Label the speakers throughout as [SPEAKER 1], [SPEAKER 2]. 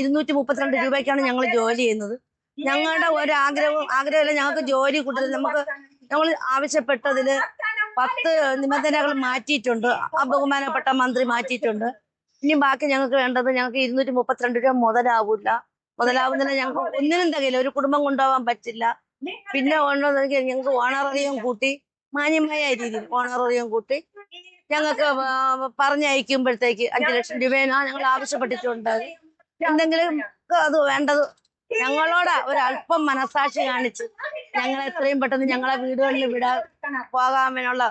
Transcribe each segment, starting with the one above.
[SPEAKER 1] ഇരുന്നൂറ്റി മുപ്പത്തിരണ്ട് രൂപയ്ക്കാണ് ഞങ്ങൾ ജോലി ചെയ്യുന്നത്. ഞങ്ങളുടെ ഒരു ആഗ്രഹവും ആഗ്രഹമില്ല. ഞങ്ങൾക്ക് ജോലി കൂടുതൽ. നമുക്ക് ഞങ്ങൾ ആവശ്യപ്പെട്ടതിൽ പത്ത് നിബന്ധനകൾ മാറ്റിയിട്ടുണ്ട്. ആ ബഹുമാനപ്പെട്ട മന്ത്രി മാറ്റിയിട്ടുണ്ട്. ഇനി ബാക്കി ഞങ്ങൾക്ക് വേണ്ടത് ഞങ്ങൾക്ക് ഇരുന്നൂറ്റി മുപ്പത്തിരണ്ട് രൂപ മുതലാവില്ല മുതലാവുന്നില്ല ഞങ്ങൾക്ക് ഒന്നിനും തകയില്ല. ഒരു കുടുംബം കൊണ്ടുപോകാൻ പറ്റില്ല. പിന്നെ ഉള്ളതെങ്കിൽ ഞങ്ങൾക്ക് ഓണററിയും കൂട്ടി മാന്യമായ രീതിയിൽ ഓണററിയും കൂട്ടി ഞങ്ങൾക്ക് പറഞ്ഞയക്കുമ്പോഴത്തേക്ക് അഞ്ചു ലക്ഷം രൂപയാണ് ഞങ്ങൾ ആവശ്യപ്പെട്ടിട്ടുണ്ട്. എന്തെങ്കിലും അത് വേണ്ടത് ഞങ്ങളോട് ഒരല്പം മനസാക്ഷി കാണിച്ച് ഞങ്ങളെ എത്രയും പെട്ടെന്ന് ഞങ്ങളെ വീടുകളിൽ വിടാൻ പോകാമെന്നുള്ള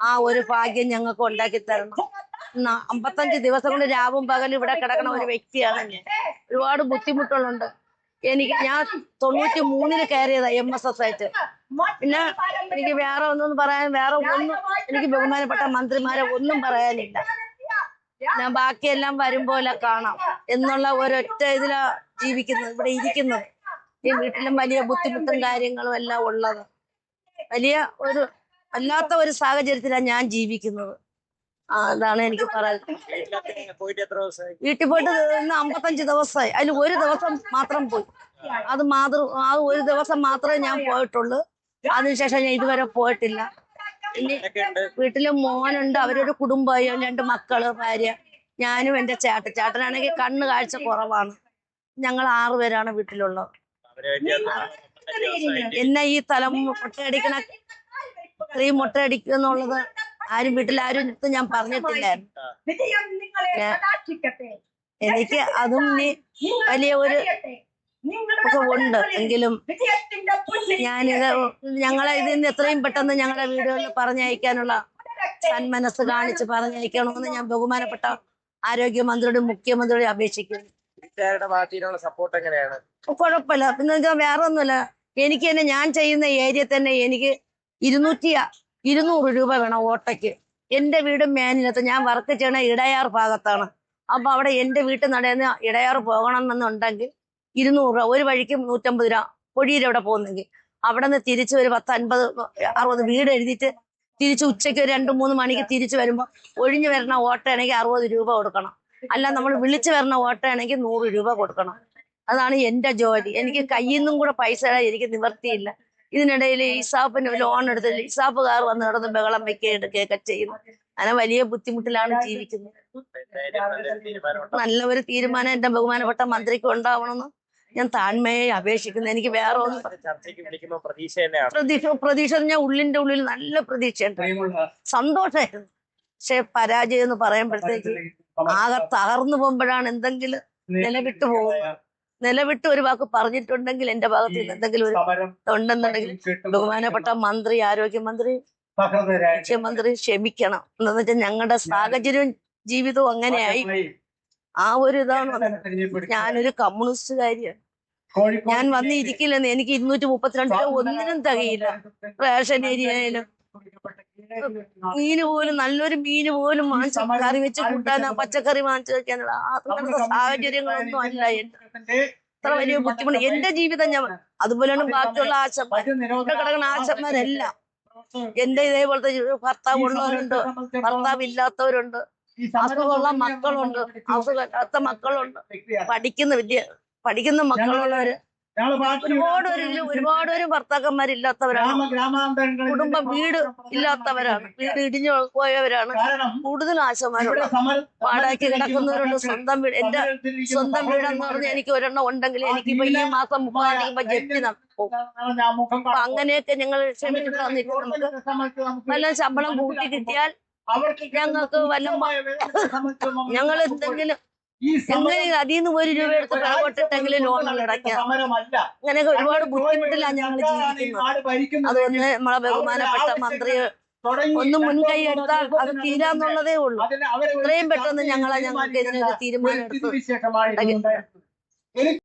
[SPEAKER 1] ആ ഒരു ഭാഗ്യം ഞങ്ങൾക്ക് ഉണ്ടാക്കി തരണം. അമ്പത്തഞ്ച് ദിവസം കൊണ്ട് രാവും പകലും ഇവിടെ കിടക്കണ ഒരു വ്യക്തിയാണ് ഞാൻ. ഒരുപാട് ബുദ്ധിമുട്ടുകളുണ്ട്. എനിക്ക് ഞാൻ തൊണ്ണൂറ്റി മൂന്നിൽ കയറിയതാ എം എസ് എസ് ആയിട്ട്. പിന്നെ എനിക്ക് വേറെ ഒന്നും പറയാൻ വേറെ ഒന്നും എനിക്ക് ബഹുമാനപ്പെട്ട മന്ത്രിമാരെ ഒന്നും പറയാനില്ല. ഞാൻ ബാക്കിയെല്ലാം വരുമ്പോലെ കാണാം. എന്നുള്ള ഒരൊറ്റ ഇതിലാ ജീവിക്കുന്നത്. ഇവിടെ ഇരിക്കുന്നത് ഈ വീട്ടിലും വലിയ ബുദ്ധിമുട്ടും കാര്യങ്ങളും എല്ലാം ഉള്ളത്. വലിയ ഒരു അല്ലാത്ത ഒരു സാഹചര്യത്തിലാണ് ഞാൻ ജീവിക്കുന്നത്. ആ അതാണ് എനിക്ക് പറയാൻ വീട്ടിൽ പോയിട്ട് ഇന്ന് അമ്പത്തഞ്ച് ദിവസമായി. അതിൽ ഒരു ദിവസം മാത്രം പോയി. അത് മാതൃ ആ ഒരു ദിവസം മാത്രമേ ഞാൻ പോയിട്ടുള്ളൂ. അതിനുശേഷം ഞാൻ ഇതുവരെ പോയിട്ടില്ല. ഇനി വീട്ടിൽ മോനുണ്ട്. അവരൊരു കുടുംബമായി. രണ്ട് മക്കൾ ഭാര്യ. ഞാനും എന്റെ ചേട്ടൻ ചേട്ടനാണെങ്കിൽ കണ്ണ് കാഴ്ച കുറവാണ്. ഞങ്ങൾ ആറുപേരാണ് വീട്ടിലുള്ളത്. എന്നെ ഈ തലം മുട്ടയടിക്കണ സ്ത്രീ മുട്ടയടിക്കുക എന്നുള്ളത് ആരും വീട്ടിലാരും അടുത്ത് ഞാൻ പറഞ്ഞിട്ടില്ലായിരുന്നു. എനിക്ക് അതും വലിയ ഒരു ഉണ്ട്. എങ്കിലും ഞാനിത് ഞങ്ങളെ ഇതിന് എത്രയും പെട്ടെന്ന് ഞങ്ങളുടെ വീടുകളിൽ പറഞ്ഞയക്കാനുള്ള സന്മനസ് കാണിച്ച് പറഞ്ഞയക്കണമെന്ന് ഞാൻ ബഹുമാനപ്പെട്ട ആരോഗ്യമന്ത്രിയോടും മുഖ്യമന്ത്രിയോടും അപേക്ഷിക്കുന്നു.
[SPEAKER 2] വീട്ടുകാരുടെ ഭാഗത്തിനുള്ള സപ്പോർട്ട് എങ്ങനെയാണ്?
[SPEAKER 1] കുഴപ്പമില്ല. പിന്നെ വേറെ ഒന്നുമില്ല എനിക്ക് തന്നെ ഞാൻ ചെയ്യുന്ന ഏരിയ തന്നെ എനിക്ക് ഇരുന്നൂറ്റി ഇരുന്നൂറ് രൂപ വേണം ഓട്ടയ്ക്ക്. എന്റെ വീട് മേനിലത്ത് ഞാൻ വർക്ക് ചെയ്യണ ഇടയാർ ഭാഗത്താണ്. അപ്പൊ അവിടെ എന്റെ വീട്ടിൽ നടന്ന് ഇടയാർ പോകണമെന്നുണ്ടെങ്കിൽ ഇരുന്നൂറ് രൂപ ഒരു വഴിക്ക് നൂറ്റമ്പത് രൂപ പൊഴിയിലവിടെ അവിടെ പോകുന്നെങ്കിൽ. അവിടെ നിന്ന് തിരിച്ച് ഒരു പത്ത് അൻപത് അറുപത് വീട് എഴുതിയിട്ട് തിരിച്ച് ഉച്ചയ്ക്ക് രണ്ട് മൂന്ന് മണിക്ക് തിരിച്ചു വരുമ്പോൾ ഒഴിഞ്ഞു വരുന്ന ഓട്ടയാണെങ്കിൽ അറുപത് രൂപ കൊടുക്കണം. അല്ല നമ്മൾ വിളിച്ചു വരുന്ന ഓട്ടയാണെങ്കിൽ നൂറ് രൂപ കൊടുക്കണം. അതാണ് എന്റെ ജോലി. എനിക്ക് കയ്യിൽ നിന്നും കൂടെ പൈസ എനിക്ക് നിവർത്തിയില്ല ഇതിനിടയിൽ ഈസാപ്പിന് ലോൺ എടുത്തില്ല ഇസാപ്പുകാർ വന്ന് കിടന്ന് ബഹളം എടുക്കുകയൊക്കെ ചെയ്യുന്നു. അങ്ങനെ വലിയ ബുദ്ധിമുട്ടിലാണ് ജീവിക്കുന്നത്. നല്ല ഒരു തീരുമാനം എന്റെ ബഹുമാനപ്പെട്ട മന്ത്രിക്ക് ഉണ്ടാവണമെന്ന് ഞാൻ താഴ്മയെ അപേക്ഷിക്കുന്നു. എനിക്ക് വേറെ ഒന്നും
[SPEAKER 2] ചർച്ചയ്ക്ക് വിളിക്കുമ്പോൾ പ്രതീക്ഷ തന്നെയാണ്.
[SPEAKER 1] പ്രതീക്ഷ പ്രതീക്ഷ ഞാൻ ഉള്ളിന്റെ ഉള്ളിൽ നല്ല പ്രതീക്ഷയുണ്ട് സന്തോഷമായിരുന്നു. പക്ഷെ പരാജയം എന്ന് പറയുമ്പോഴത്തേക്ക് ആകെ തകർന്നു പോകുമ്പോഴാണ് എന്തെങ്കിലും നിലവിട്ട് പോകുന്നത്. നിലവിട്ട് ഒരു വാക്ക് പറഞ്ഞിട്ടുണ്ടെങ്കിൽ എന്റെ ഭാഗത്ത് നിന്ന് എന്തെങ്കിലും ഒരു ഉണ്ടെന്നുണ്ടെങ്കിൽ ബഹുമാനപ്പെട്ട മന്ത്രി ആരോഗ്യമന്ത്രി മുഖ്യമന്ത്രി ക്ഷമിക്കണം. എന്താന്ന് വെച്ചാൽ ഞങ്ങളുടെ സാഹചര്യവും ജീവിതവും അങ്ങനെയായി. ആ ഒരു ഇതാണ് ഞാനൊരു കമ്മ്യൂണിസ്റ്റ് കമ്മ്യൂണിസ്റ്റുകാരിയാണ് ഞാൻ വന്നിരിക്കില്ലെന്ന് എനിക്ക് ഇരുന്നൂറ്റി മുപ്പത്തിരണ്ട് രൂപ ഒന്നിനും തികയില്ല. റേഷൻ ഏരിയയിലും മീന് പോലും നല്ലൊരു മീന് പോലും വാങ്ങിച്ച് കറി വെച്ച് കൂട്ടാൻ പച്ചക്കറി വാങ്ങിച്ചു വെക്കാനുള്ള അങ്ങനത്തെ സാഹചര്യങ്ങളൊന്നും അല്ല അത്ര വലിയ ബുദ്ധിമുട്ട് എന്റെ ജീവിതം ഞാൻ അതുപോലെയാണ് ബാക്കിയുള്ള ആശന്മാർ ഇവിടെ കിടക്കുന്ന ആശന്മാരെല്ലാം എന്റെ ഇതേപോലത്തെ ഭർത്താവ് ഉള്ളവരുണ്ട് ഭർത്താവ് ഇല്ലാത്തവരുണ്ട് അസുഖമുള്ള മക്കളുണ്ട്. അസുഖമില്ലാത്ത മക്കളുണ്ട്. പഠിക്കുന്ന വിദ്യ പഠിക്കുന്ന മക്കളുള്ളവര് ഒരുപാട് പേര് ഒരുപാട് പേര് ഭർത്താക്കന്മാരില്ലാത്തവരാണ്. കുടുംബം വീട് ഇല്ലാത്തവരാണ്. വീട് ഇടിഞ്ഞു പോയവരാണ്. കൂടുതൽ ആശമാരുണ്ട് വാടകയ്ക്ക് കിടക്കുന്നവരുണ്ട്. സ്വന്തം വീട്. എന്റെ സ്വന്തം വീടെന്ന് പറഞ്ഞാൽ എനിക്ക് ഒരെണ്ണം ഉണ്ടെങ്കിൽ എനിക്ക് ഇപ്പൊ ഈ മാസം മുപ്പതാണെങ്കിൽ ജപ്തി നടക്കും അപ്പൊ അങ്ങനെയൊക്കെ ഞങ്ങൾ ക്ഷമിച്ചിട്ട് നിൽക്കുന്നത്. വല്ല ശമ്പളം കൂട്ടി കിട്ടിയാൽ ഞങ്ങൾക്ക് വല്ല ഞങ്ങൾ എന്തെങ്കിലും എങ്ങനെ അതിൽ നിന്ന് ഒരു രൂപ എടുത്ത് പിറകോട്ടിട്ടെങ്കിലും ലോണുകൾ അടയ്ക്കാം അങ്ങനെയൊക്കെ ഒരുപാട് ബുദ്ധിമുട്ടിലാണ് ഞങ്ങൾ ജീവിക്കുന്നത് അതുകൊണ്ട് നമ്മളെ ബഹുമാനപ്പെട്ട മന്ത്രി ഒന്ന് മുൻകൈ എടുത്താൽ അത് തീരാന്നുള്ളതേ ഉള്ളൂ. ഇത്രയും പെട്ടെന്ന് ഞങ്ങളെ ഞങ്ങൾക്ക് ഇതിനൊരു തീരുമാനം എടുത്ത്